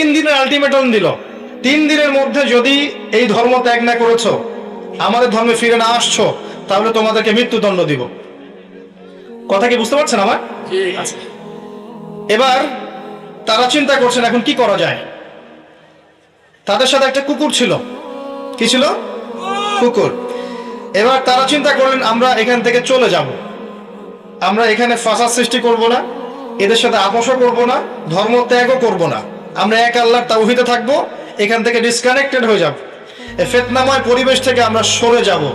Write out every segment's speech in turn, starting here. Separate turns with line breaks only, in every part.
তিন দিনের আলটিমেটাম দিল। তিন দিনের মধ্যে যদি এই ধর্ম ত্যাগ না করেছ আমাদের ধর্মে ফিরে না আসছো তাহলে তোমাদেরকে মৃত্যুদণ্ড দিব। কথা কি বুঝতে পারছেন আমার আচ্ছা। এবার তারা চিন্তা করছেন এখন কি করা যায়? তাদের সাথে একটা কুকুর ছিল। কি ছিল? কুকুর। এবার তারা চিন্তা করলেন আমরা এখান থেকে চলে যাব। আমরা এখানে ফাঁসার সৃষ্টি করব না এদের সাথে আপোষও করব না ধর্ম ত্যাগও করব না। আমরা এক আল্লাহর তাওহিদে থাকব, এখান থেকে ডিসকানেক্টেড হয়ে যাব। এই ফেতনাময় পরিবেশ থেকে আমরা সরে যাব।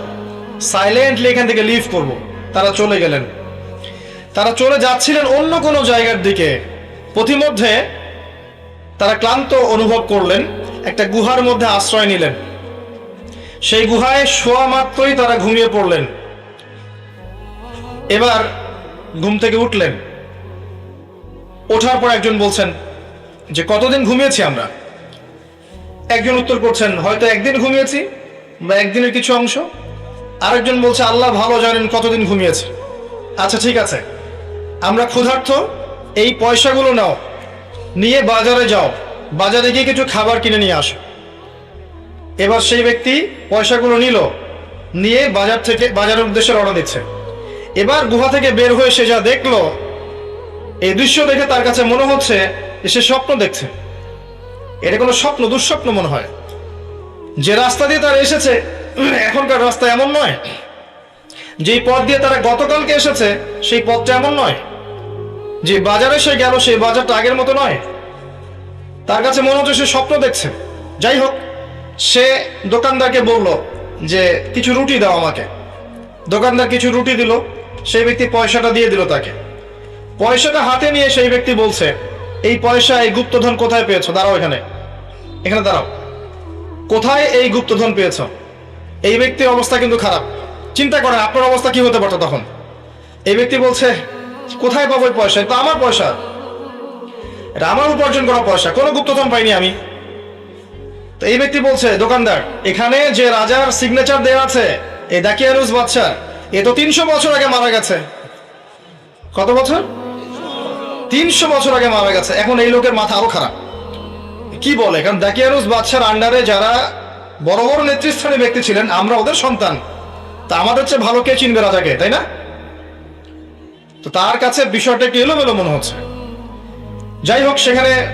সাইলেন্টলি এখান থেকে লিভ করব। তারা চলে গেলেন। তারা চলে যাচ্ছিলেন অন্য কোনো জায়গার দিকে। প্রতিমধ্যে তারা ক্লান্ত অনুভব করলেন, একটা গুহার মধ্যে আশ্রয় নিলেন। সেই গুহায় শোয়া মাত্রই তারা ঘুমিয়ে পড়লেন। এবার ঘুম থেকে উঠলেন। ওঠার পর একজন বলছেন যে কতদিন ঘুমিয়েছি আমরা? একজন উত্তর করছেন, হয়তো একদিন ঘুমিয়েছি বা একদিনের কিছু অংশ। আরেকজন বলছে, আল্লাহ ভালো জানেন কতদিন ঘুমিয়েছে। আচ্ছা ঠিক আছে। আমরা ক্ষুধার্থ এই পয়সাগুলো নাও। নিয়ে বাজারে যাও। বাজারে গিয়ে কিছু খাবার কিনে নিয়ে আসো। এবার সেই ব্যক্তি পয়সাগুলো নিল, নিয়ে বাজার থেকে, বাজারের উদ্দেশ্যে রওনা দিচ্ছে। এবার গুহা থেকে বের হয়ে সে যা দেখল, এই দৃশ্য দেখে তার কাছে মনে হচ্ছে সে স্বপ্ন দেখছে। এটা কোনো স্বপ্ন, দুঃস্বপ্ন মনে হয়। যে রাস্তা দিয়ে তারা এসেছে, এখনকার রাস্তা এমন নয়। যেই পথ দিয়ে তারা গতকালকে এসেছে, সেই পথটা এমন নয়। যে বাজারে সে গেল, সেই বাজারটা আগের মতো নয়। তার কাছে মনে হচ্ছে সে স্বপ্ন দেখছে। যাই হোক, সে দোকানদারকে বলল যে কিছু রুটি দাও আমাকে। দোকানদার কিছু রুটি দিল, সেই ব্যক্তি পয়সাটা দিয়ে দিল তাকে। পয়সাটা হাতে নিয়ে সেই ব্যক্তি বলছে এই পয়সা এই গুপ্তধন কোথায় পেয়েছ? দাঁড়াও এখানে। এখানে দাঁড়াও। কোথায় এই গুপ্তধন পেয়েছ? এই ব্যক্তির অবস্থা কিন্তু খারাপ। চিন্তা করেন, আপনার অবস্থা কি হতে পারতো তখন? এই ব্যক্তি বলছে, কোথায় পাবো পয়সা এটা আমার পয়সা। এটা আমার উপার্জন করা পয়সা। কোনো গুপ্তধন পাইনি আমি। তো এই ব্যক্তি বলছে, দোকানদার, এখানে যে রাজার সিগনেচার দেওয়া আছে, এই দাকিয়ানুস বাদশাহ, এ তো তিনশো বছর আগে মারা গেছে। কত বছর? তিনশো বছর আগে মারা গেছে। এখন এই লোকের মাথা আরও খারাপ। কি বলে? কারণ দাকিয়ানুস বাদশার আন্ডারে যারা বড় বড় নেতৃস্থানীয় ব্যক্তি ছিলেন, আমরা ওদের সন্তান। তা আমাদের চেয়ে ভালো কে চিনবে রাজাকে, তাই না? তো তার কাছে বিষয়টা একটু এলোমেলো মনে হচ্ছে। যাই হোক, সেখানে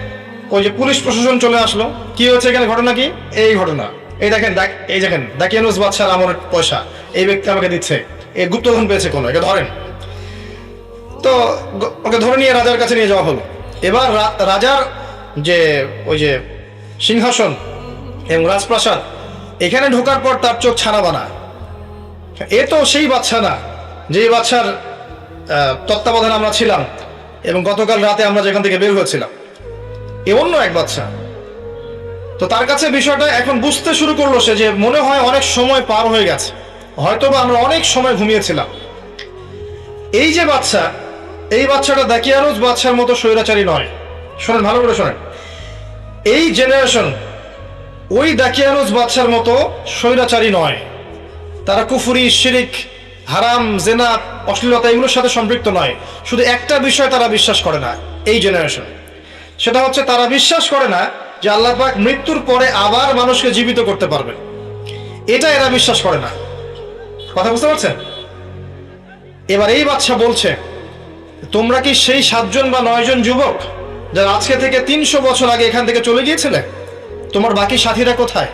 ওই যে পুলিশ প্রশাসন চলে আসলো। কি হয়েছে এখানে ঘটনা কি? এই ঘটনা। এই দেখেন, দেখ- এই দেখেন দাকিয়ানুস বাদশার আমার পয়সা। এই ব্যক্তি আমাকে দিচ্ছে। এই গুপ্তধন পেয়েছে কোনো? এটা ধরেন। তো ওকে ধরে নিয়ে রাজার কাছে নিয়ে যাওয়া হলো। এবার রাজার যে ওই যে সিংহাসন এবং রাজপ্রাসাদ, এখানে ঢোকার পর তার চোখ ছানা বানা এ তো সেই বাচ্চা না যেই বাচ্চার তত্ত্বাবধানে আমরা ছিলাম এবং গতকাল রাতে আমরা যেখান থেকে বের হয়েছিলাম। এ অন্য এক বাচ্চা তো তার কাছে বিষয়টা এখন বুঝতে শুরু করল সে যে মনে হয় অনেক সময় পার হয়ে গেছে। হয়তো বা আমরা অনেক সময় ঘুমিয়েছিলাম। এই যে বাচ্চা এই বাচ্চাটা দাকিয়ানুজ বাচ্চার মতো স্বৈরাচারী নয়। শোনেন, ভালো করে শোনেন। এই জেনারেশন ওই দাকিয়ানুজ বাচ্চার মতো স্বৈরাচারী নয়। তারা কুফুরি, শিরিক, হারাম, জেনা, অশ্লীলতা এগুলোর সাথে সম্পৃক্ত নয়। শুধু একটা বিষয় তারা বিশ্বাস করে না, এই জেনারেশন সেটা হচ্ছে তারা বিশ্বাস করে না যে আল্লাহ পাক মৃত্যুর পরে আবার মানুষকে জীবিত করতে পারবে এটা এরা বিশ্বাস করে না। কথা বুঝতে পারছেন? এবার এই বাচ্চা বলছে তোমরা কি সেই সাতজন বা নয়জন যুবক যারা আজকে থেকে তিনশো বছর আগে এখান থেকে চলে গিয়েছিলে? তোমার বাকি সাথীরা কোথায়?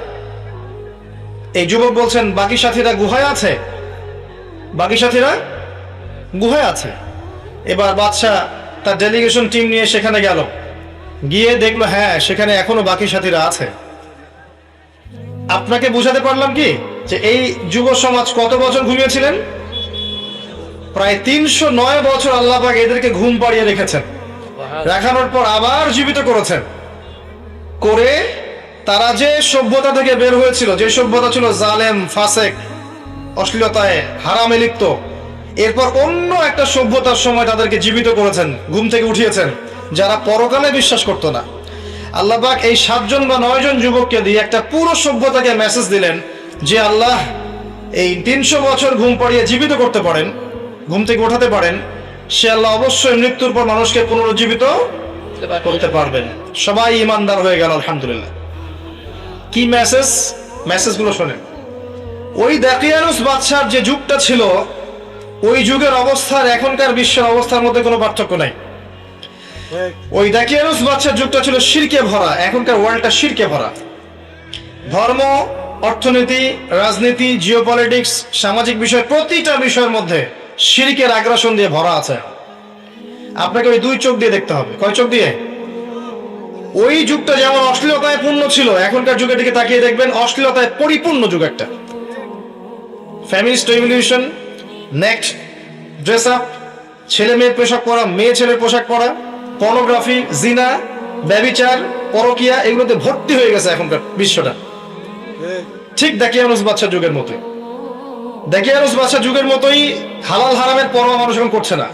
এই যুবক বলছেন, বাকি সাথীরা গুহায় আছে। বাকি সাথীরা গুহায় আছে। এবার বাদশাহ তার ডেলিগেশন টিম নিয়ে সেখানে গেল। গিয়ে দেখল হ্যাঁ সেখানে এখনও বাকি সাথীরা আছে। আপনাকে বুঝাতে পারলাম কি? যে এই যুব সমাজ কত বছর ঘুমিয়েছিলেন? প্রায় তিনশো নয় বছর আল্লাহ এদেরকে ঘুম পাড়িয়ে রেখেছেন। রাখানোর পর আবার জীবিত করেছেন। করে তারা যে সভ্যতা থেকে বের হয়েছিল, যে সভ্যতা ছিল জালেম, ফাসেক, অশ্লীলতায় হারামে লিপ্ত, এরপর অন্য একটা সভ্যতার সময় তাদেরকে জীবিত করেছেন, ঘুম থেকে উঠিয়েছেন, যারা পরকালে বিশ্বাস করতো না। আল্লাহ পাক এই সাতজন বা নয়জন যুবককে দিয়ে একটা পুরো সভ্যতাকে মেসেজ দিলেন যে, আল্লাহ, এই তিনশো বছর ঘুম পাড়িয়ে জীবিত করতে পারেন ঘুম থেকে ওঠাতে পারেন, সে আল্লাহ অবশ্যই মৃত্যুর পর মানুষকে পুনরুজ্জীবিত করতে পারবেন। সবাই ইমানদার হয়ে গেল, আলহামদুলিল্লাহ। কি মেসেজ মেসেজগুলো শোনেন। ওই দাকিয়ানুস বাদশার যে যুগটা ছিল, ওই যুগের অবস্থার এখনকার বিশ্বের অবস্থার মধ্যে কোনো পার্থক্য নাই। ওই দাকিয়ানুস বাদশার যুগটা ছিল শিরকে ভরা, এখনকার ওয়ার্ল্ডটা শিরকে ভরা। ধর্ম, অর্থনীতি, রাজনীতি জিওপলিটিক্স সামাজিক বিষয়, প্রতিটা বিষয়ের মধ্যে শিরকের আগ্রাসন দিয়ে ভরা আছে। আপনাকে ওই দুই চোখ দিয়ে দেখতে হবে। কয় চোখ দিয়ে? ওই যুগটা যেমন অশ্লীলতায় পূর্ণ ছিল এখনকার যুগের দিকে তাকিয়ে দেখবেন অশ্লীলতায় পরিপূর্ণ যুগ একটা। ফ্যামিলিস্ট রেভলিউশন নেক্সট ড্রেস আপ ছেলে মেয়ের পোশাক পরা মেয়ে ছেলের পোশাক পরা পর্নোগ্রাফি জিনা ব্যবিচার পরকিয়া এগুলোতে ভর্তি হয়ে গেছে এখনকার বিশ্বটা। ঠিক দাকিয়ানুস বাচ্চা যুগের মতোই। দাকিয়ানুস বাচ্চা যুগের মতোই হালাল হারামের পরোয়া মানুষ এখন করছে না।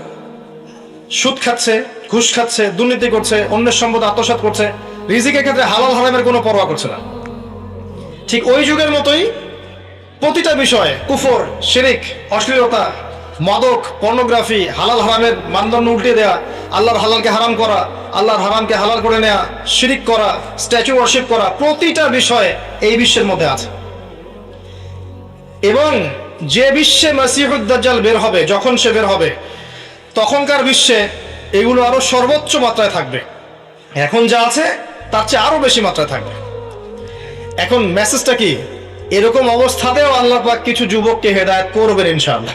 সুদ খাচ্ছে, ঘুষ খাচ্ছে, দুর্নীতি করছে, অন্যের সম্পদ আত্মসাৎ করছে, রিজিকের ক্ষেত্রে হালাল হারামের কোনো পরোয়া করছে না। ঠিক ওই যুগের মতোই প্রতিটা বিষয়ে কুফর, শিরিক, অশ্লীলতা, মাদক, পর্নোগ্রাফি, হালাল হারামের মানদণ্ড উল্টে দেয়া, আল্লাহর হালালকে হারাম করা, আল্লাহর হারামকে হালাল করে নেয়া, শিরিক করা স্ট্যাচু ওয়ার্শিপ করা, প্রতিটা বিষয় এই বিশ্বের মধ্যে আছে। এবং যে বিশ্বে মাসিহুদ্দাজ্জাল বের হবে, যখন সে বের হবে, তখনকার বিশ্বে এগুলো আরও সর্বোচ্চ মাত্রায় থাকবে। এখন যা আছে, তার চেয়ে আরও বেশি মাত্রায় থাকবে। এখন মেসেজটা কি? এরকম অবস্থাতেও আল্লাপাক কিছু যুবককে হেদায়েত করবেন ইনশাআল্লাহ।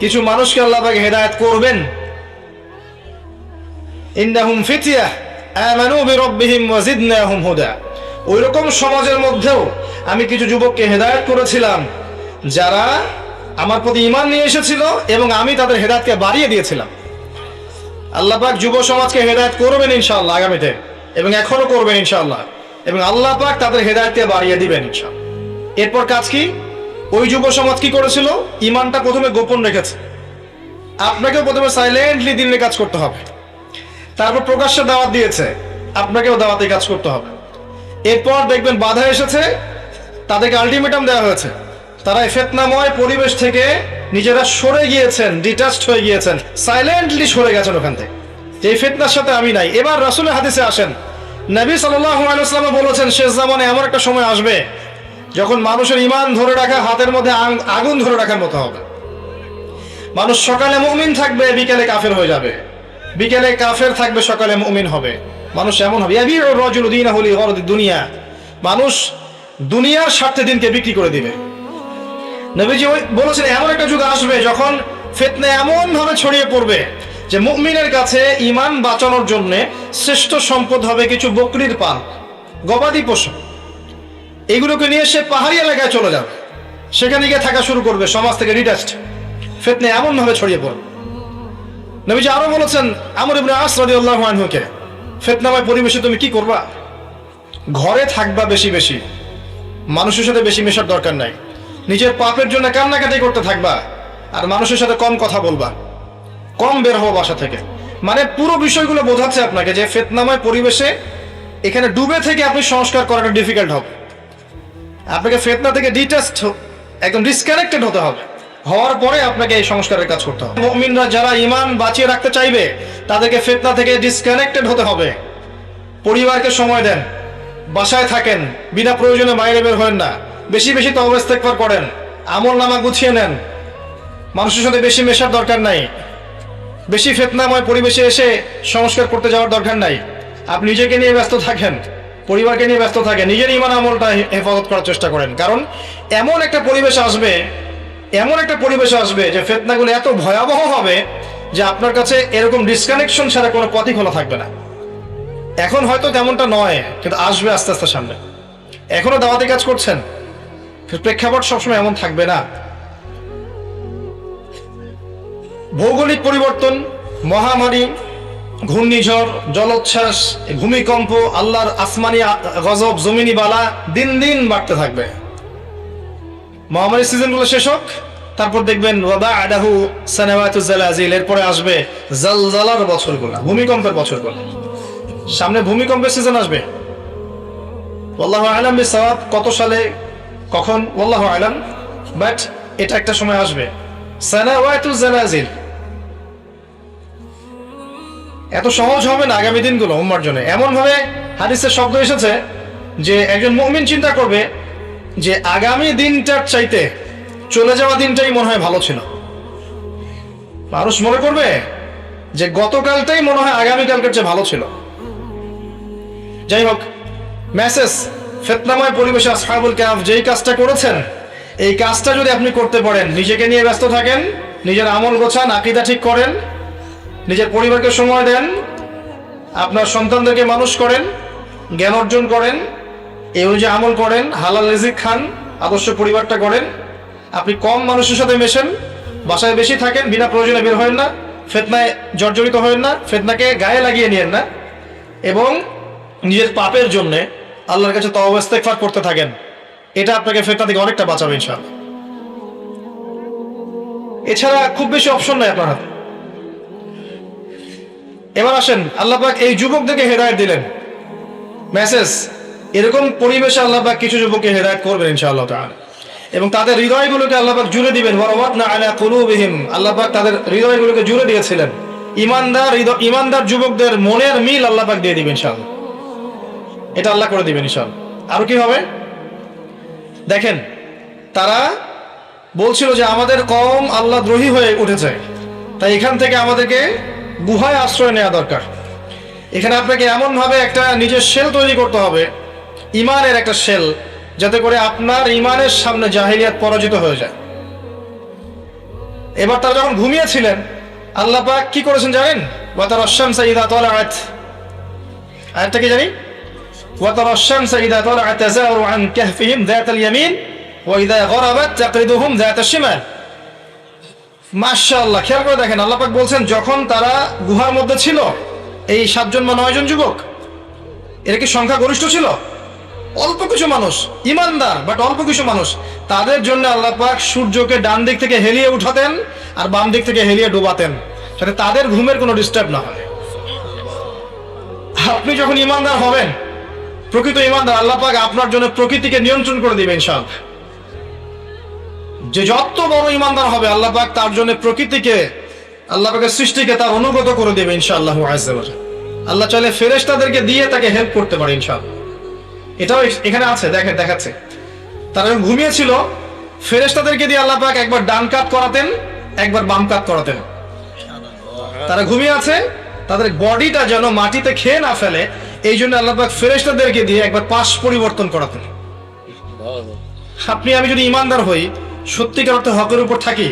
কিছু মানুষকে আল্লাহ পাক হেদায়েত করবেন। ইন্নাহুম ফিতিয়া, আমানু বিরাব্বিহিম ওয়া জিদনাহুম হুদা। ওই রকম সমাজের মধ্যেও আমি কিছু যুবককে হেদায়ত করেছিলাম, যারা আমার প্রতি ঈমান নিয়ে এসেছিল এবং আমি তাদের হেদায়তকে বাড়িয়ে দিয়েছিলাম। আল্লাহ পাক যুব সমাজকে হেদায়েত করবেন ইনশাল্লাহ আগামীতে, এবং এখনও করবেন ইনশাল্লাহ এবং আল্লাহ পাক তাদের হেদায়তকে বাড়িয়ে দিবেন ইনশাআল্লাহ। এরপর কাজ কি? ওই যুব সমাজ কি করেছিল? ইমানটা প্রথমে গোপন রেখেছে। আপনাকেও প্রথমে সাইলেন্টলি দিনের কাজ করতে হবে। তারপর প্রকাশ্যে দাওয়াত দিয়েছে। আপনাকেও দাওয়াতে কাজ করতে হবে। এরপর দেখবেন বাধা এসেছে, তাদেরকে আলটিমেটাম দেওয়া হয়েছে। তারা ফেতনাময় পরিবেশ থেকে নিজেরা সরে গিয়েছেন ডিটাচড হয়ে গিয়েছেন সাইলেন্টলি সরে গেছেন ওখান থেকে। এই ফেতনার সাথে আমি নাই। এবার রাসুলের হাদিসে আসেন। নবী সাল্লাম বলেছেন, শেষ জামানে এমন একটা সময় আসবে যখন মানুষের ইমান ধরে রাখা, হাতের মধ্যে আগুন ধরে রাখার মতো হবে। মানুষ সকালে মুমিন থাকবে, বিকেলে কাফের হয়ে যাবে। বিকেলে কাফের থাকবে, সকালে মুমিন হবে। মানুষ এমন হবে। দুনিয়া। মানুষ দুনিয়ার স্বার্থে দিনকে বিক্রি করে দিবে। নবীজি বলেছেন এমন একটা যুগ আসবে যখন ফিতনা এমন ভাবে ছড়িয়ে পড়বে যে মুমিনের কাছে ইমান বাঁচানোর জন্য শ্রেষ্ঠ সম্পদ হবে কিছু বকরির পাল, গবাদি পশু। এগুলোকে নিয়ে সে পাহাড়ি এলাকায় চলে যাবে। সেখানে গিয়ে থাকা শুরু করবে, সমাজ থেকে ডিটাচড ফেতনা এমন ভাবে ছড়িয়ে পড়বে। নবীজি আরও বলেছেন, আমর ইবনে আস রাদিয়াল্লাহু আনহুকে ফিতনাময় পরিবেশে তুমি কি করবা? ঘরে থাকবা বেশি বেশি। মানুষের সাথে বেশি মেশার দরকার নাই। নিজের পাপের জন্য কান্নাকাটি করতে থাকবা আর মানুষের সাথে কম কথা বলবা। কম বের হব বাসা থেকে। মানে পুরো বিষয়গুলো বোঝাচ্ছে আপনাকে যে ফেতনাময় পরিবেশে এখানে ডুবে থেকে আপনি সংস্কার করাটা ডিফিকাল্ট হবে। আপনাকে ফেতনা থেকে ডিটাচড একদম ডিসকানেক্টেড হতে হবে। হওয়ার পরে আপনাকে এই সংস্কারের কাজ করতে হবে। মুমিনরা যারা ইমান বাঁচিয়ে রাখতে চাইবে, তাদেরকে ফেতনা থেকে ডিসকানেক্টেড হতে হবে। পরিবারকে সময় দেন। বাসায় থাকেন। বিনা প্রয়োজনে বাইরে বের হন না। বেশি বেশি তওবা ইস্তেগফার করেন। আমল নামা গুছিয়ে নেন। মানুষের সাথে বেশি মেশার দরকার নাই। বেশি ফেতনাময় পরিবেশে এসে সংস্কার করতে যাওয়ার দরকার নাই। আপনি নিজেকে নিয়ে ব্যস্ত থাকেন। পরিবারকে নিয়ে ব্যস্ত থাকেন। নিজের ইমান আমলটা হেফাজত করার চেষ্টা করেন। কারণ এমন একটা পরিবেশ আসবে এমন একটা পরিবেশ আসবে যে ফেতনাগুলো এত ভয়াবহ হবে যে আপনার কাছে এরকম ডিসকানেকশন ছাড়া কোনো পথই খোলা থাকবে না। এখন হয়তো তেমনটা নয়, কিন্তু আসবে আস্তে আস্তে সামনে। এখনও দাওয়াতি কাজ করছেন? প্রেক্ষাপট সবসময় এমন থাকবে না। ভৌগোলিক পরিবর্তন, মহামারী, ঘূর্ণিঝড়, জলোচ্ছ্বাস, ভূমিকম্প, আল্লাহর আসমানি গজব, জমিনি বালা দিন দিন বাড়তে থাকবে। মহামারী সিজনগুলো শেষ হোক, তারপর দেখবেন ওয়াবা আদাহু সানাওয়াতু জালাজিল, এরপরে আসবে জালজালার বছরগুলো, ভূমিকম্পের বছরগুলো। সামনে ভূমিকম্পের সিজন আসবে। ওয়াল্লাহু আলাম কত সালে, কখন ওয়াল্লাহু আলাম, বাট এটা একটা সময় আসবে। সানাওয়াতু জালাজিল। এত সহজ হবে না আগামী দিনগুলো উম্মার জন্য। এমনভাবে হাদিসের শব্দ এসেছে যে একজন মুমিন চিন্তা করবে যে আগামী দিনটার চাইতে চলে যাওয়া দিনটাই মনে হয় ভালো ছিল। মানুষ মনে করবে যে গতকালটাই মনে হয় আগামীকালকের চেয়ে ভালো ছিল। যাই হোক, মেসেজ ফেতনাময় পরিবেশে আসহাবুল কাহাফ যেই কাজটা করেছেন, এই কাজটা যদি আপনি করতে পারেন, নিজেকে নিয়ে ব্যস্ত থাকেন, নিজের আমল গোছান, আকিদা ঠিক করেন, নিজের পরিবারকে সময় দেন, আপনার সন্তানদেরকে মানুষ করেন, জ্ঞান অর্জন করেন এই অনুযায়ী আমল করেন, হালাল রিজিক খান, আদর্শ পরিবারটা করেন আপনি কম মানুষের সাথে মেশেন, বাসায় বেশি থাকেন, বিনা প্রয়োজনে বের হবেন না, ফেতনায় জর্জরিত হবেন না, ফেতনাকে গায়ে লাগিয়ে নিয়েন না, এবং নিজের পাপের জন্য আল্লাহর কাছে তওবা ইস্তেগফার করতে থাকেন। এটা আপনাকে ফেতনা থেকে অনেকটা বাঁচাবে, ইনশাআল্লাহ। এছাড়া খুব বেশি অপশন নাই আপনার হাতে। এবার আসেন, আল্লাহ পাক এই যুবকদেরকে হেদায়েত দিলেন। মেসেজ এরকম পরিবেশে আল্লাহ পাক কিছু যুবককে হেদায়েত করবেন ইনশাআল্লাহ তাআলা। এবং তাদের হৃদয়গুলোকে আল্লাহ পাক জুড়ে দিবেন ওয়ারাওয়াতনা আলা কুলুবিহিম। আল্লাহ পাক তাদের হৃদয়গুলোকে জুড়ে দিয়েছিলেন। ইমানদার হৃদয়- ইমানদার যুবকদের মনের মিল আল্লাহ পাক দিয়ে দিবেন ইনশাআল্লাহ। এটা আল্লাহ করে দিবেন ইনশাআল্লাহ। আরও কি হবে? দেখেন, তারা বলছিল যে আমাদের কম আল্লাহ দ্রোহী হয়ে উঠেছে। তাই এখান থেকে আমাদেরকে গুহায় আশ্রয় নেওয়া দরকার। এখানে আপনাকে এমনভাবে একটা নিজের সেল তৈরি করতে হবে ইমানের একটা সেল যাতে করে আপনার ইমানের সামনে জাহিলিয়াত পরাজিত হয়ে যায়। এবার তারা যখন ঘুমিয়েছিলেন, আল্লাহ পাক কি করেছেন জানেন? ওয়াতার অশ্যাম সাইদা তলা আয়াত আয়াতটা কি জানি? ওয়াতার অশ্যাম সাইদা তলা আয়াত তাজাউরু আন কাহফিহিম যাতাল ইয়ামিন, ওয়া ইদা হুম তাকরিদুহুম যাতাশ শিমাল মাশাআল্লাহ, খেয়াল করে দেখেন, আল্লাহ পাক বলছেন, যখন তারা গুহার মধ্যে ছিল, এই সাতজন বা নয়জন যুবক, এরা কি সংখ্যা গরিষ্ঠ ছিল? অল্প কিছু মানুষ, ইমানদার বাট অল্প কিছু মানুষ। তাদের জন্য আল্লাহ পাক সূর্যকে ডান দিক থেকে হেলিয়ে উঠাতেন আর বাম দিক থেকে হেলিয়ে ডুবাতেন, যাতে তাদের ঘুমের কোনো ডিস্টার্ব না হয়। আপনি যখন ইমানদার হবেন, প্রকৃত ইমানদার, আল্লাহ পাক আপনার জন্য প্রকৃতিকে নিয়ন্ত্রণ করে দিবেন ইনশাআল্লাহ। যে যত বড় ইমানদার হবে, আল্লাহ পাক তার জন্য প্রকৃতিকে, আল্লাহ পাকের সৃষ্টিকে তার অনুগত করে দেবে ইনশাআল্লাহ। আল্লাহ চাইলে ফেরেশতাদেরকে দিয়ে তাকে হেল্প করতে পারে ইনশাআল্লাহ। এটাও এখানে আছে, দেখেন, দেখাচ্ছে। তারা ঘুমিয়েছিল, ফেরেশতাদেরকে দিয়ে আল্লাহ পাক একবার ডান কাত করাতেন, একবার বাম কাত করাতেন। তারা ঘুমিয়ে আছে, তাদের বডিটা যেন মাটিতে খেয়ে না ফেলে, এই জন্য আল্লাহবাক ফেরেস্তাদেরকে দিয়ে একবার পাশ পরিবর্তন করাতেন। আপনি, আমি যদি ইমানদার হই, সত্যিকার অর্থে হকের উপর থাকি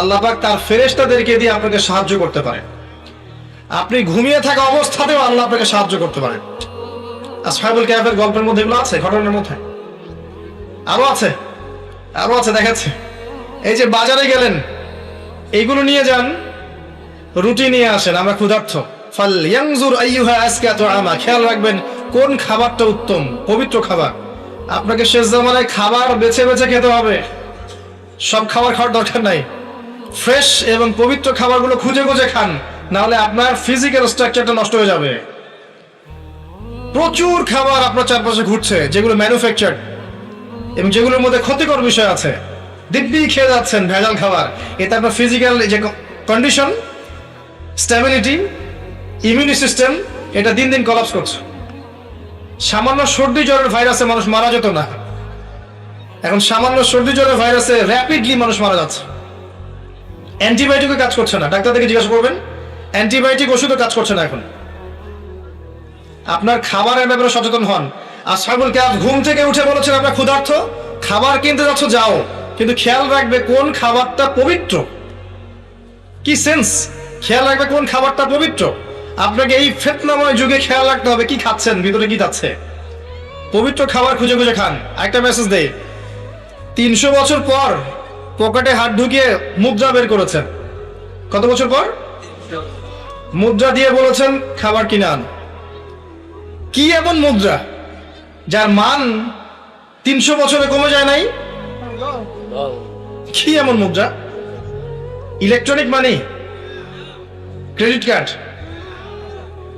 আল্লাহবাক তার ফেরেস্তাদেরকে দিয়ে আপনাকে সাহায্য করতে পারে আপনি ঘুমিয়ে থাকা অবস্থাতেও আল্লাহ আপনাকে সাহায্য করতে পারেন। আসহাবুল ক্যাফের গল্পের মধ্যে এগুলো আছে? ঘটনার মধ্যে? আরও আছে? আরও আছে, দেখাচ্ছে। এই যে বাজারে গেলেন, এইগুলো নিয়ে যান, রুটি নিয়ে আসেন, আমরা ক্ষুধার্থ ফাল ইয়াংজুর আইয়ুহা আজকা তো আমা খেয়াল রাখবেন, কোন খাবারটা উত্তম? পবিত্র খাবার। আপনাকে শেষ জামানায় খাবার বেছে বেছে খেতে হবে। সব খাবার খাওয়ার দরকার নাই। ফ্রেশ এবং পবিত্র খাবারগুলো খুঁজে খুঁজে খান না হলে আপনার ফিজিক্যাল স্ট্রাকচারটা নষ্ট হয়ে যাবে। প্রচুর খাবার আপনার চারপাশে ঘুরছে, যেগুলো ম্যানুফ্যাকচার এবং যেগুলোর মধ্যে ক্ষতিকর বিষয় আছে। দিব্যি খেয়ে যাচ্ছেন ভেজাল খাবার। এতে আপনার ফিজিক্যাল যে কন্ডিশন স্ট্যাবিলিটি ইমিউনি সিস্টেম এটা দিন দিন কলাপস করছে। সামান্য সর্দি জ্বরের ভাইরাসে মানুষ মারা যেত না। এখন সামান্য সর্দি জ্বরের ভাইরাসে র্যাপিডলি মানুষ মারা যাচ্ছে। অ্যান্টিবায়োটিকও কাজ করছে না। ডাক্তার থেকে জিজ্ঞাসা করবেন অ্যান্টিবায়োটিক ওষুধও কাজ করছে না এখন। আপনার খাবারের ব্যাপারে সচেতন হন। আর সাগর ক্যাব ঘুম থেকে উঠে বলেছেন আপনার ক্ষুধার্থ খাবার কিনতে যাচ্ছ যাও। কিন্তু খেয়াল রাখবে কোন খাবারটা পবিত্র। কি সেন্স? খেয়াল রাখবে কোন খাবারটা পবিত্র। আপনাকে এই ফেতনাময় যুগে খেয়াল রাখতে হবে কি খাচ্ছেন ভিতরে কি যাচ্ছে। পবিত্র খাবার খুঁজে খুঁজে খান। একটা মেসেজ দেই। তিনশো বছর পর পকেটে হাত ঢুকিয়ে মুদ্রা বের করেছেন। কত বছর পর? মুদ্রা দিয়ে বলেছেন খাবার কিনে আন। কি এমন মুদ্রা, যার মান তিনশো বছরে কমে যায় নাই? কি এমন মুদ্রা? Electronic money credit card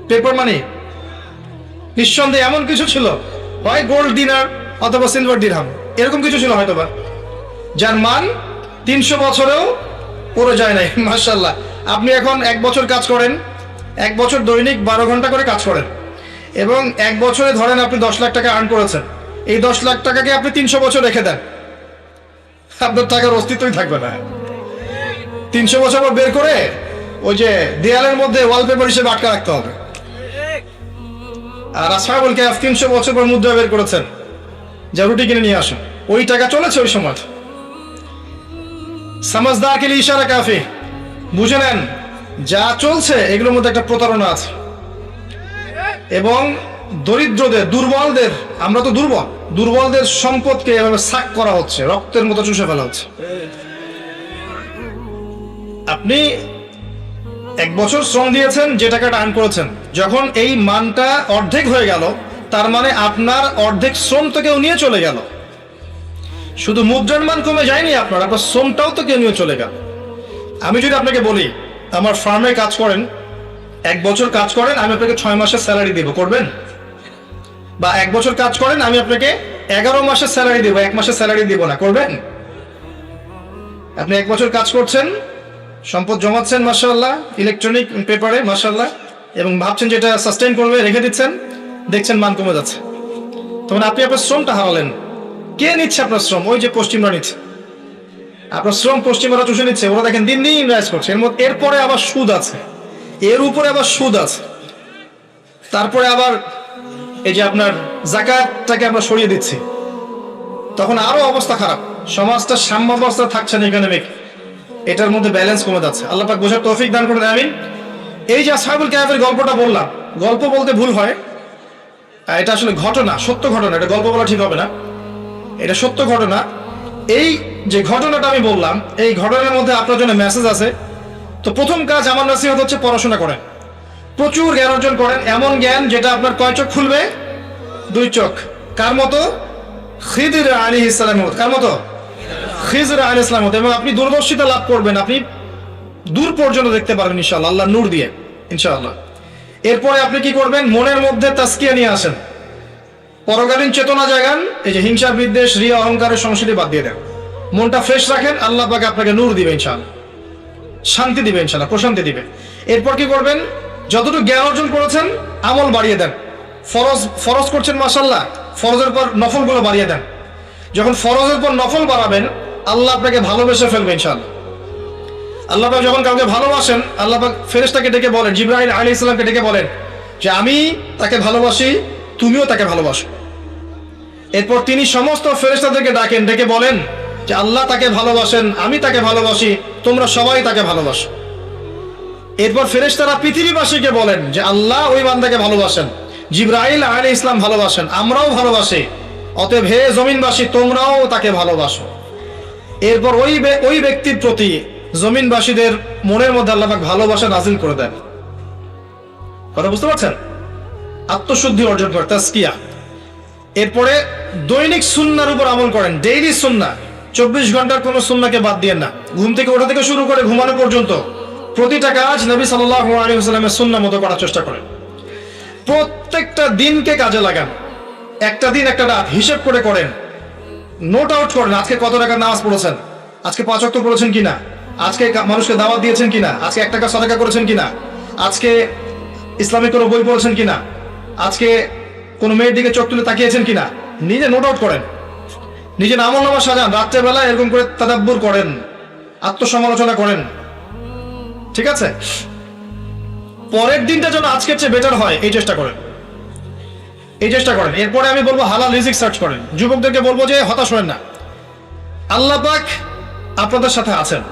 paper money নিঃসন্দেহে এমন কিছু ছিল, হয় গোল্ড দিনার অথবা সিলভার দিরহাম এরকম কিছু ছিল হয়তোবা, যার মান তিনশো বছরেও পড়ে যায় নাই। মার্শাল্লাহ আপনি এখন এক বছর কাজ করেন, এক বছর দৈনিক বারো ঘণ্টা করে কাজ করেন। এবং এক বছরে ধরেন আপনি দশ লাখ টাকা আর্ন করেছেন। এই দশ লাখ টাকাকে আপনি তিনশো বছর রেখে দেন। আপনার টাকার অস্তিত্বই থাকবে না। তিনশো বছর পর বের করে ওই যে দেয়ালের মধ্যে ওয়ালপেপার হিসেবে আটকা রাখতে হবে। আর আসহাবুল কাফ তিনশো বছর পর মুদ্রা বের করেছেন? যা রুটি কিনে নিয়ে আসুন। ওই টাকা চলেছে ওই সময় সমাজদার কে ইশারা কাফি। বুঝে নেন, যা চলছে, এগুলোর মধ্যে একটা প্রতারণা আছে। এবং দরিদ্রদের, দুর্বলদের, আমরা তো দুর্বল, দুর্বলদের সম্পদকে এভাবে সাক করা হচ্ছে, রক্তের মতো চুষে ফেলা হচ্ছে। আপনি এক বছর শ্রম দিয়েছেন, যে টাকাটা আর্ন করেছেন, যখন এই মানটা অর্ধেক হয়ে গেল, তার মানে আপনার অর্ধেক শ্রম তো কেউ নিয়ে চলে গেল। শুধু মুদ্রার মান কমে যায়নি আপনার আপনার শ্রমটাও তো কেউ নিয়ে চলে গেল। আমি যদি আপনাকে বলি, আমার ফার্মে কাজ করেন এক বছর কাজ করেন, আমি আপনাকে ছয় মাসের স্যালারি দেবো, করবেন? বা এক বছর কাজ করেন, আমি আপনাকে এগারো মাসের স্যালারি দেবো, এক মাসের স্যালারি দেবো না, করবেন? আপনি এক বছর কাজ করছেন, সম্পদ জমাচ্ছেন মাসাল্লাহ ইলেকট্রনিক পেপারে মাসাল্লাহ এবং ভাবছেন যেটা সাস্টেন করবে, রেখে দিচ্ছেন, দেখছেন মান কমে যাচ্ছে। তখন আপনি আপনার শ্রমটা হারালেন। কে নিচ্ছে আপনার শ্রম? ওই যে পশ্চিমরা নিচ্ছে। আপনার শ্রম পশ্চিমরা চুষে নিচ্ছে, ওরা দেখেন দিন দিন ইনভেস্ট করছে। এর মধ্যে এরপরে আবার সুদ আছে। এর উপরে আবার সুদ আছে। তারপরে আবার এই যে আপনার জাকাতটাকে আমরা সরিয়ে দিচ্ছি। তখন আরও অবস্থা খারাপ। সমাজটা সাম্যাবস্থা থাকছে না ইকোনমিক এটার মধ্যে ব্যালেন্স কমে যাচ্ছে। আল্লাহ বোঝার তৌফিক দান করে আমি এই যে আসহাবুল কাহাফের গল্পটা বললাম, গল্প বলতে ভুল হয়। এটা আসলে ঘটনা, সত্য ঘটনা। এটা গল্প বলা ঠিক হবে না। এটা সত্য ঘটনা। এই যে ঘটনাটা আমি বললাম, এই ঘটনার মধ্যে আপনার জন্য মেসেজ আছে। তো প্রথম কাজ আমার নসিহত হচ্ছে পড়াশোনা করেন। প্রচুর জ্ঞান অর্জন করেন। এমন জ্ঞান যেটা আপনার কয় চোখ খুলবে? দুই চোখ। কার মতো? খিদির আলী ইসলামের কার মতো? খিজর আলী ইসলামের মতো। এবং আপনি দূরদর্শিতা লাভ করবেন। আপনি দূর পর্যন্ত দেখতে পারবেন ইনশাআল্লাহ। আল্লাহ নূর দিয়ে, ইনশাআল্লাহ। এরপরে আপনি কি করবেন? মনের মধ্যে তাস্কিয়া নিয়ে আসেন। পরকালীন চেতনা জাগান। এই যে হিংসা বিদ্বেষ, রিয়া, অহংকারের সংস্কৃতি বাদ দিয়ে দেন। মনটা ফ্রেশ রাখেন। আল্লাহ পাকে আপনাকে নূর দিবে ইনশাআল্লাহ। শান্তি দিবে ইনশাআল্লাহ, প্রশান্তি দিবে। এরপর কি করবেন? যতটুকু জ্ঞান অর্জন করেছেন, আমল বাড়িয়ে দেন। ফরজ ফরজ করছেন মাসাল্লাহ ফরজের পর নফলগুলো বাড়িয়ে দেন। যখন ফরজের পর নফল বাড়াবেন, আল্লাহ আপনাকে ভালোবেসে ফেলবে ইনশাআল্লাহ। আল্লাহ যখন কাউকে ভালোবাসেন, আল্লাহ পাক ফেরেশতাকে ডেকে বলেন জিব্রাহিম আলী ইসলামকে ডেকে বলেন যে, আমি তাকে ভালোবাসি, তুমিও তাকে ভালোবাসো। এরপর তিনি সমস্ত ফেরেশতাদেরকে ডাকেন, ডেকে বলেন যে, আল্লাহ তাকে ভালোবাসেন, আমি তাকে ভালোবাসি। তোমরা সবাই তাকে ভালোবাসো। এরপর ফেরেশতারা পৃথিবীবাসীকে বলেন যে, আল্লাহ ওই বান্দাকে ভালোবাসেন। জিব্রাইল আলী ইসলাম ভালোবাসেন, আমরাও ভালোবাসি। অতএব হে জমিনবাসী, তোমরাও তাকে ভালোবাসো। এরপর ওই ওই ব্যক্তির প্রতি জমিনবাসীদের মনের মধ্যে আল্লাহ ভালোবাসা নাজিল করে দেন। কথা বুঝতে পারছেন? আত্মশুদ্ধি অর্জন করে তাস্কিয়া এরপরে দৈনিক সুন্নার উপর আমল করেন, ডেইলি সুন্না। চব্বিশ ঘণ্টার কোনো সুন্নাকে বাদ দিয়ে না। ঘুম থেকে ওঠা থেকে শুরু করে ঘুমানো পর্যন্ত প্রতিটা কাজ নবী সাল্লাহ আলিয়াল্লামের সুন্না মতো করার চেষ্টা করেন। প্রত্যেকটা দিনকে কাজে লাগান। একটা দিন, একটা রাত হিসেব করে করেন। নোট আউট করেন, আজকে কত টাকা নামাজ পড়েছেন? আজকে পাঁচ অক্ট পড়েছেন কিনা? আজকে মানুষকে দাওয়াত দিয়েছেন কিনা? আজকে এক টাকা সদাকা করেছেন কিনা? আজকে ইসলামিক কোনো বই পড়েছেন কিনা? আজকে কোনো মেয়ের দিকে চোখ তুলে তাকিয়েছেন কিনা? নিজে নোট আউট করেন। নিজে আমল নামা সাজান রাত্রেবেলা এরকম করে তাদাব্বুর করেন, আত্মসমালোচনা করেন। ঠিক আছে? পরের দিনটা যেন আজকের চেয়ে বেটার হয়, এই চেষ্টা করেন। এই চেষ্টা করেন। এরপরে আমি বলব, হালাল রিজিক সার্চ করেন। যুবকদেরকে বলব যে, হতাশ হবেন না। আল্লাহ পাক আপনাদের সাথে আছেন,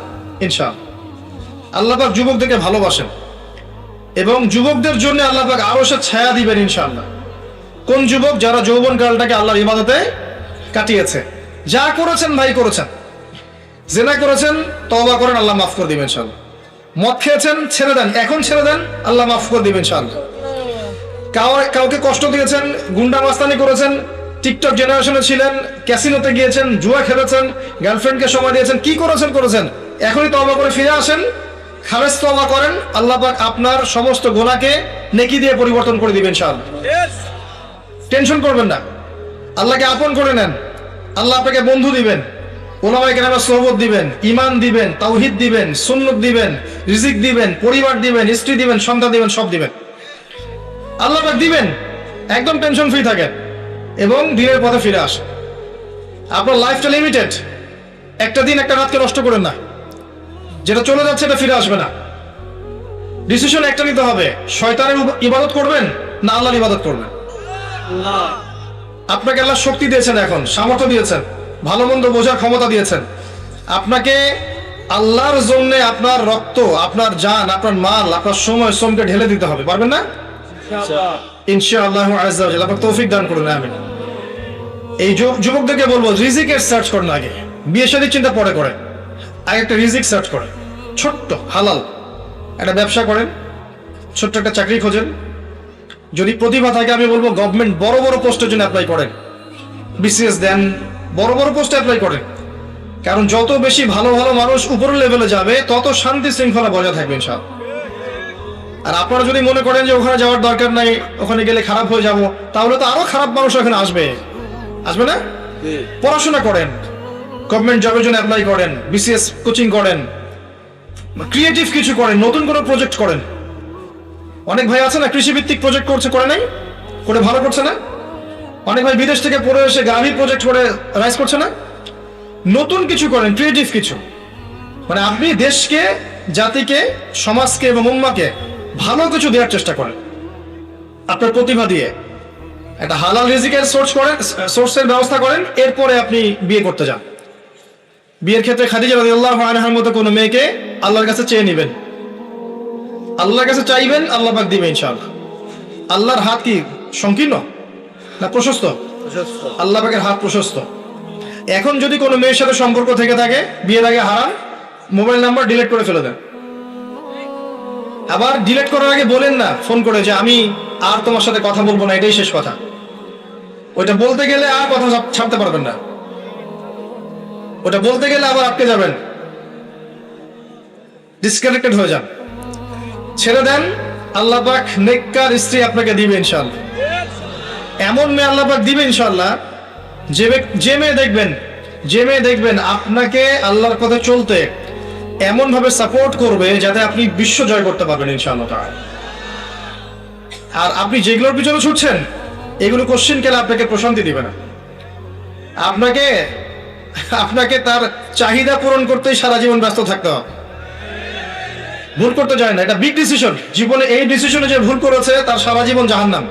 ইনশাআল্লাহ। আল্লাহ পাক যুবকদেরকে ভালোবাসেন। এবং যুবকদের জন্য আল্লাহ পাক আরও সে ছায়া দিবেন, ইনশাআল্লাহ। কোন যুবক যারা যৌবন কালটাকে আল্লাহর ইবাদতে কাটিয়েছে? যা করেছেন ভাই করেছেন। জেনা করেছেন তওবা করেন আল্লাহ মাফ করে দিবেন ইনশাআল্লাহ। মদ খেয়েছেন ছেড়ে দেন। এখন ছেড়ে দেন আল্লাহ মাফ করে দিবেন কাউ- কাউকে কষ্ট দিয়েছেন গুন্ডা মাস্তানি করেছেন টিকটক জেনারেশনে ছিলেন ক্যাসিনোতে গিয়েছেন জুয়া খেলেছেন গার্লফ্রেন্ডকে সময় দিয়েছেন কি করেছেন করেছেন? এখনই তবা করে ফিরে আসেন খালেজ তবা করেন আল্লাহ পাক আপনার সমস্ত গোনাকে নেকি দিয়ে পরিবর্তন করে দিবেন শাল টেনশন করবেন না। আল্লাহকে আপন করে নেন। আল্লাহ আপনাকে বন্ধু দিবেন। ওলামাই কেনামা সোহবত দিবেন ইমান দিবেন, তাওহিদ দিবেন, সুন্নত দিবেন, রিজিক দিবেন, পরিবার দিবেন, স্ত্রী দিবেন, সন্তান দিবেন, সব দিবেন। আল্লাহ দিবেন, একদম টেনশন ফ্রি থাকেন এবং দিনের পথে ফিরে আসেন। আপনার লাইফটা লিমিটেড একটা দিন, একটা রাতকে নষ্ট করেন না। যেটা চলে যাচ্ছে, এটা ফিরে আসবে না। ডিসিশন একটা নিতে হবে, শয়তানের ইবাদত করবেন না আল্লাহর ইবাদত করবেন? আপনাকে আল্লাহ শক্তি দিয়েছেন এখন সামর্থ্য দিয়েছেন ভালো মন্দ বোঝার ক্ষমতা দিয়েছেন। আপনাকে আল্লাহর জন্য আপনার রক্ত আপনার জান আপনার মাল আপনার সময় শ্রমকে ঢেলে দিতে হবে পারবেন না? ইনশাআল্লাহ। তৌফিক দান করুন আমিন। এই যুব- যুবকদেরকে বলব রিজিকের সার্চ করেন আগে। বিয়ে চিন্তা পরে করেন আগে একটা রিজিক সার্চ করেন। ছোট্ট হালাল। একটা ব্যবসা করেন ছোট্ট একটা চাকরি খোঁজেন। যদি প্রতিভা থাকে আমি বলব গভর্নমেন্ট বড় বড় পোস্টের জন্য অ্যাপ্লাই করেন বিসিএস দেন বড় বড় পোস্টে অ্যাপ্লাই করেন কারণ যত বেশি ভালো ভালো মানুষ উপরের লেভেলে যাবে তত শান্তি শৃঙ্খলা বজায় থাকবে সব আর আপনারা যদি মনে করেন যে ওখানে যাওয়ার দরকার নাই ওখানে গেলে খারাপ হয়ে যাব তাহলে তো আরও খারাপ মানুষ ওখানে আসবে। আসবে না? পড়াশোনা করেন গভর্নমেন্ট জবের জন্য অ্যাপ্লাই করেন বিসিএস কোচিং করেন ক্রিয়েটিভ কিছু করেন নতুন কোনো প্রজেক্ট করেন। অনেক ভাই আছে না, কৃষিভিত্তিক প্রজেক্ট করছে, করে নাই? করে ভালো করছে না? অনেক ভাই বিদেশ থেকে পড়ে এসে গাভি প্রজেক্ট করে রাইজ করছে না? নতুন কিছু করেন ক্রিয়েটিভ কিছু। মানে আপনি দেশকে, জাতিকে, সমাজকে এবং উম্মাকে ভালো কিছু দেওয়ার চেষ্টা করেন। আপনার প্রতিভা দিয়ে। একটা হালাল রিজিকের সোর্স করেন সোর্সের ব্যবস্থা করেন, এরপরে আপনি বিয়ে করতে যান। বিয়ের ক্ষেত্রে খাদিজা রাদিয়াল্লাহু আনহার মতো কোনো মেয়েকে আল্লাহর কাছে চেয়ে নেবেন। আল্লাহর কাছে চাইবেন আল্লাহ পাক দিবে ইনশাআল্লাহ। আল্লাহর হাত কি সংকীর্ণ না প্রশস্ত? আল্লাহ পাকের হাত প্রশস্ত। এখন যদি কোনো মেয়ের সাথে সম্পর্ক থেকে থাকে বিয়ের আগে হারান মোবাইল নাম্বার ডিলিট করে ফেলে দেন। আবার ডিলিট করার আগে বলেন না ফোন করে যে আমি আর তোমার সাথে কথা বলব না এটাই শেষ কথা। ওইটা বলতে গেলে আর কথা ছাড়তে পারবেন না। ওটা বলতে গেলে আবার আটকে যাবেন। ডিসকানেক্টেড হয়ে যান। ছেড়ে দেন, আল্লাহ পাক নেককার স্ত্রী আপনাকে দিবে ইনশাআল্লাহ। এমন মেয়ে আল্লাহ পাক দিবে ইনশাআল্লাহ, যে যে মেয়ে দেখবেন, যে মেয়ে দেখবেন আপনাকে আল্লাহর পথে চলতে এমন ভাবে সাপোর্ট করবে যাতে আপনি বিশ্ব জয় করতে পারবেন ইনশাআল্লাহ আর আপনি যেগুলোর পিছনে ছুটছেন, এগুলো কোশ্চেন কেলে আপনাকে প্রশান্তি দিবে না। আপনাকে আপনাকে তার চাহিদা পূরণ করতেই সারা জীবন ব্যস্ত থাকতে হবে। ভুল করতে যায় না। এটা বিগ ডিসিশন জীবনে এই ডিসিশনে যে ভুল করেছে তার সারা জীবন জাহান্নাম।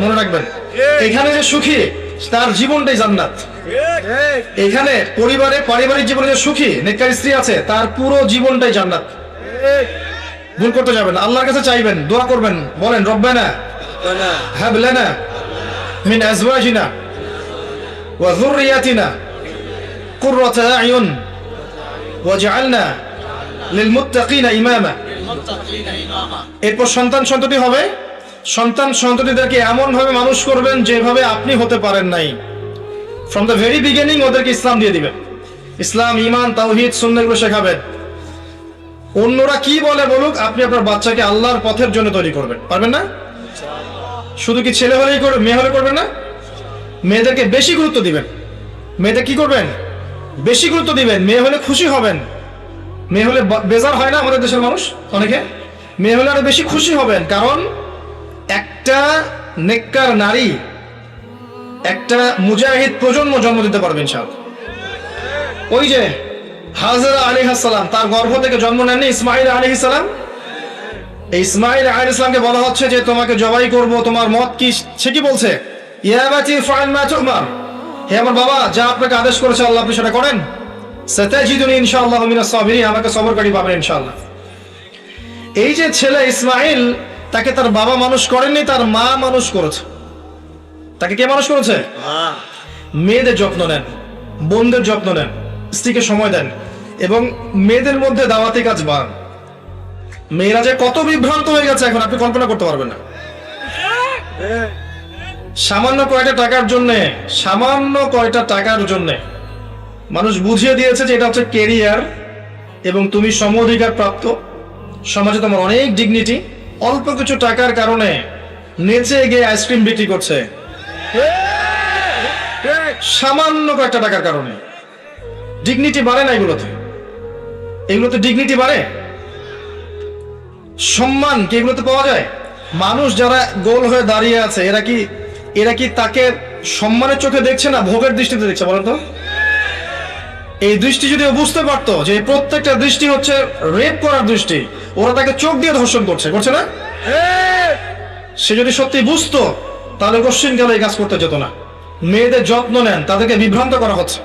মনে রাখবেন। এখানে যে সুখী তার জীবনটাই জান্নাত। এখানে পরিবারে পারিবারিক জীবনে যে সুখী নেককার স্ত্রী আছে তার পুরো জীবনটাই জান্নাত। ভুল করতে যাবেন আল্লাহর কাছে চাইবেন দোয়া করবেন। বলেন রব্বানা হাব লানা মিন আজওয়াজিনা ওয়া যুররিয়াতিনা কুররাতা আয়ুন ওয়াজআলনা লিলমুত্তাকিনা ইমামা। এরপর সন্তান সন্ততি হবে? সন্তান সন্ততিদেরকে এমন ভাবে মানুষ করবেন যেভাবে আপনি হতে পারেন নাই। ফ্রম দ্য ভেরি বিগিনিং ওদেরকে ইসলাম দিয়ে দিবেন। ইসলাম ইমান তাওহিদ সুন্নাহগুলো শেখাবেন। অন্যরা কি বলে বলুক আপনি আপনার বাচ্চাকে আল্লাহর পথের জন্য তৈরি করবেন। পারবেন না? শুধু কি ছেলে হলেই করবে মেয়ে হলে করবেন না? মেয়েদেরকে বেশি গুরুত্ব দিবেন। মেয়েদের কি করবেন? বেশি গুরুত্ব দিবেন। মেয়ে হলে খুশি হবেন। মেয়ে হলে বেজার হয় না আমাদের দেশের মানুষ অনেকে? মেয়ে হলে আরও বেশি খুশি হবেন, কারণ একটা নেককার নারী একটা মুজাহিদ প্রজন্ম জন্ম দিতে পারবেন সব ওই যে হাজরা আলী সালাম, তার গর্ভ থেকে জন্ম নেননি ইসমাইল আলী সালাম। এই ইসমাইল আলী ইসলামকে বলা হচ্ছে যে, তোমাকে জবাই করব, তোমার মত কি? সে কি বলছে? ইয়াবাতি ফাইল মা হে আমার বাবা, যা আপনাকে আদেশ করেছে আল্লাহ, আপনি সেটা করেন। সাতাজিদুনি ইনশাআল্লাহ মিনাস সাবিরিন আমাকে সবরকারী পাবেন ইনশাআল্লাহ। এই যে ছেলে ইসমাইল তাকে তার বাবা মানুষ করেননি তার মা মানুষ করেছে। তাকে কে মানুষ করেছে? মেয়েদের যত্ন নেন বোনদের যত্ন নেন স্ত্রীকে সময় দেন এবং মেয়েদের মধ্যে দাওয়াতি কাজ বাড়ান। মেয়েরা যে কত বিভ্রান্ত হয়ে গেছে এখন আপনি কল্পনা করতে পারবেন না। সামান্য কয়টা টাকার জন্য সামান্য কয়টা টাকার জন্য মানুষ বুঝিয়ে দিয়েছে যে এটা হচ্ছে কেরিয়ার এবং তুমি সম অধিকার প্রাপ্ত সমাজে তোমার অনেক ডিগনিটি অল্প কিছু টাকার কারণে নেচে গিয়ে আইসক্রিম বিক্রি করছে। সামান্য কয়েকটা টাকার কারণে। ডিগনিটি বাড়ে না এগুলোতে। এগুলোতে ডিগনিটি বাড়ে? সম্মান কি এগুলোতে পাওয়া যায়? মানুষ যারা গোল হয়ে দাঁড়িয়ে আছে, এরা কি এরা কি তাকে সম্মানের চোখে দেখছে না ভোগের দৃষ্টিতে দেখছে বলেন তো? এই দৃষ্টি যদি বুঝতে পারতো যে প্রত্যেকটা দৃষ্টি হচ্ছে রেপ করার দৃষ্টি, ওরা তাকে চোখ দিয়ে ধর্ষণ করছে করছে না? সে যদি সত্যি বুঝতো, তাহলে কোশ্চিন কালে এই কাজ করতে যেত না। মেয়েদের যত্ন নেন, তাদেরকে বিভ্রান্ত করা হচ্ছে।